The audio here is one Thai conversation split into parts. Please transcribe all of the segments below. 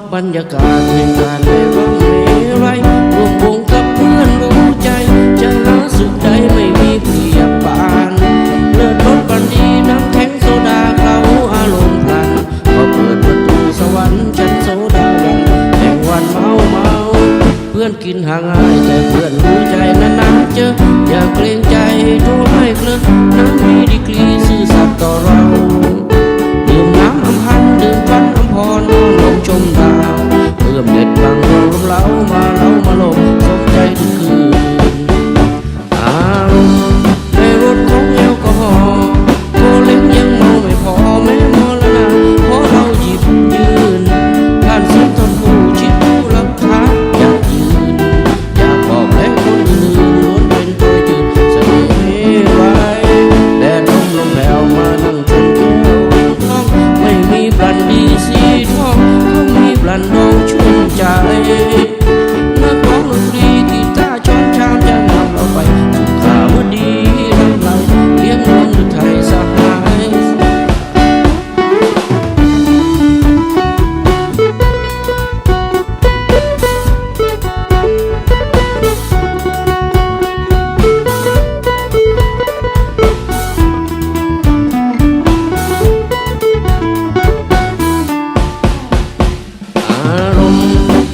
บบรรยากาศแห่งารได้ร้องเรไรรวมวงกับเพื่อนรู้ใจจะหาสุดใดไม่มีเปรียบปานเลิศรสบันดีน้ำแข็งโซดาเคล้าอารมณ์พลันพอเปิดประตูสวรรค์ฉันโซดาวันแห่งวันเมาเมา เพื่อนกินห่าง่ายแต่เพื่อนรู้ใจนานๆเจออย่าเกรงใจโทรให้เคลินน้ำมีดีกรี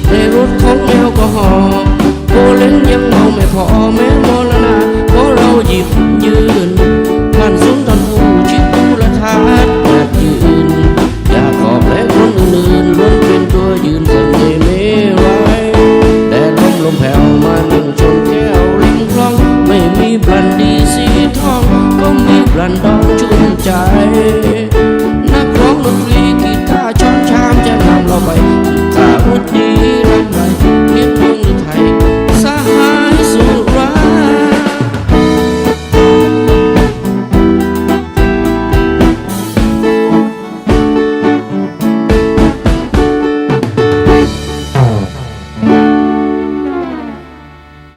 ในรถของแอลกอฮอล์โอเล้งยังเมาไม่พอแม้มรณะเพราะเราหยิบยืนมันสูงตอนหูชิดตูละทาดอยากยืนอยากขอบและคนอื่นล้วนเป็นตัวยืนเสน่ห์ไม่ไว้แต่ลมลมแผ่วมาหนึ่งชนแก้วลิงคลอง ไม่มีบันดีสีทองก็มีบันดอ